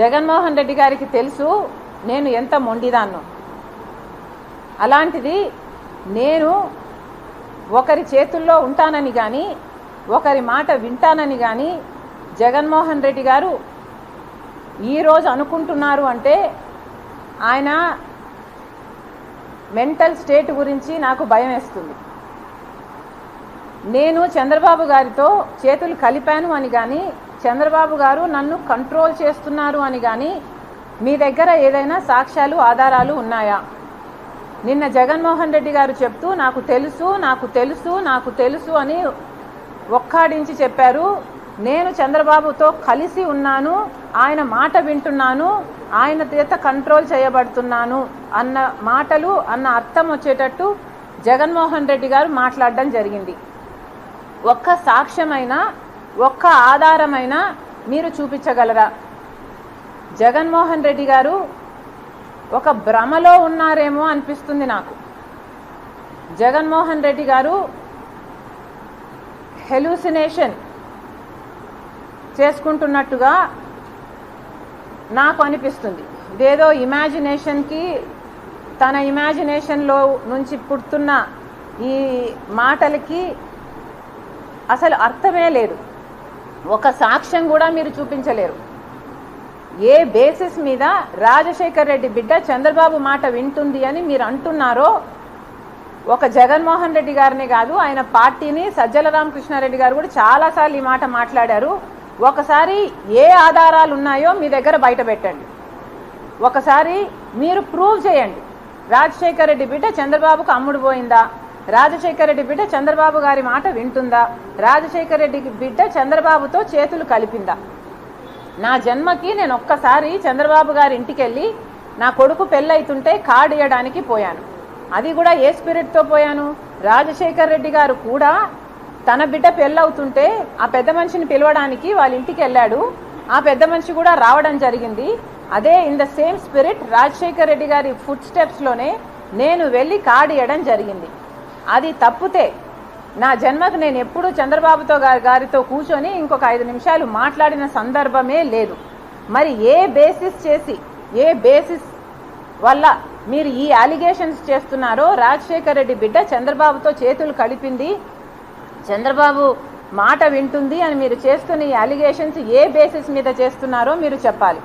జగన్మోహన్ రెడ్డి గారికి తెలుసు నేను ఎంత మొండిదాన్నో. అలాంటిది నేను ఒకరి చేతుల్లో ఉంటానని కానీ ఒకరి మాట వింటానని కానీ జగన్మోహన్ రెడ్డి గారు ఈరోజు అనుకుంటున్నారు అంటే ఆయన మెంటల్ స్టేట్ గురించి నాకు భయం వేస్తుంది. నేను చంద్రబాబు గారితో చేతులు కలిపాను అని కానీ చంద్రబాబు గారు నన్ను కంట్రోల్ చేస్తున్నారు అని కానీ మీ దగ్గర ఏదైనా సాక్ష్యాలు ఆధారాలు ఉన్నాయా? నిన్న జగన్మోహన్ రెడ్డి గారు చెప్తూ నాకు తెలుసు నాకు తెలుసు నాకు తెలుసు అని ఒక్కాడించి చెప్పారు. నేను చంద్రబాబుతో కలిసి ఉన్నాను ఆయన మాట వింటున్నాను ఆయన చేత కంట్రోల్ చేయబడుతున్నాను అన్న మాటలు అన్న అర్థం వచ్చేటట్టు జగన్మోహన్ రెడ్డి గారు మాట్లాడడం జరిగింది. ఒక్క సాక్ష్యమైనా ఒక్క ఆధారమైనా మీరు చూపించగలరా? జగన్మోహన్ రెడ్డి గారు ఒక భ్రమలో ఉన్నారేమో అనిపిస్తుంది నాకు. జగన్మోహన్ రెడ్డి గారు హెలూసినేషన్ చేసుకుంటున్నట్టుగా నాకు అనిపిస్తుంది. ఇదేదో ఇమాజినేషన్కి తన ఇమాజినేషన్లో నుంచి పుడుతున్న ఈ మాటలకి అసలు అర్థమే లేదు. ఒక సాక్ష్యం కూడా మీరు చూపించలేరు. ఏ బేసిస్ మీద రాజశేఖర్ రెడ్డి బిడ్డ చంద్రబాబు మాట వింటుంది అని మీరు అంటున్నారో ఒక జగన్మోహన్ రెడ్డి గారిని కాదు ఆయన పార్టీని సజ్జల రామకృష్ణారెడ్డి గారు కూడా చాలాసార్లు ఈ మాట మాట్లాడారు. ఒకసారి ఏ ఆధారాలు ఉన్నాయో మీ దగ్గర బయట పెట్టండి. ఒకసారి మీరు ప్రూవ్ చేయండి. రాజశేఖర్ రెడ్డి బిడ్డ చంద్రబాబుకు అమ్ముడు పోయిందా? రాజశేఖర రెడ్డి బిడ్డ చంద్రబాబు గారి మాట వింటుందా? రాజశేఖర్ రెడ్డి బిడ్డ చంద్రబాబుతో చేతులు కలిపిందా? నా జన్మకి నేను ఒక్కసారి చంద్రబాబు గారి ఇంటికి వెళ్ళి నా కొడుకు పెళ్ళైతుంటే కార్డు ఇయ్యడానికి పోయాను. అది కూడా ఏ స్పిరిట్తో పోయాను? రాజశేఖర్ రెడ్డి గారు కూడా తన బిడ్డ పెళ్ళవుతుంటే ఆ పెద్ద మనిషిని పిలవడానికి వాళ్ళ ఇంటికి వెళ్ళాడు ఆ పెద్ద మనిషి కూడా రావడం జరిగింది. అదే in the same spirit Rajasekhar Reddy గారి ఫుడ్ స్టెప్స్లోనే నేను వెళ్ళి కార్డు ఇయ్యడం జరిగింది. అది తప్పితే నా జన్మకు నేను ఎప్పుడూ చంద్రబాబుతో గారి గారితో కూర్చొని ఇంకొక ఐదు నిమిషాలు మాట్లాడిన సందర్భమే లేదు. మరి ఏ బేసిస్ చేసి ఏ బేసిస్ వల్ల మీరు ఈ అలిగేషన్స్ చేస్తున్నారో రాజశేఖర్ రెడ్డి బిడ్డ చంద్రబాబుతో చేతులు కలిపింది. చంద్రబాబు మాట వింటుంది అని మీరు చేస్తున్న ఈ అలిగేషన్స్ ఏ బేసిస్ మీద చేస్తున్నారో మీరు చెప్పాలి.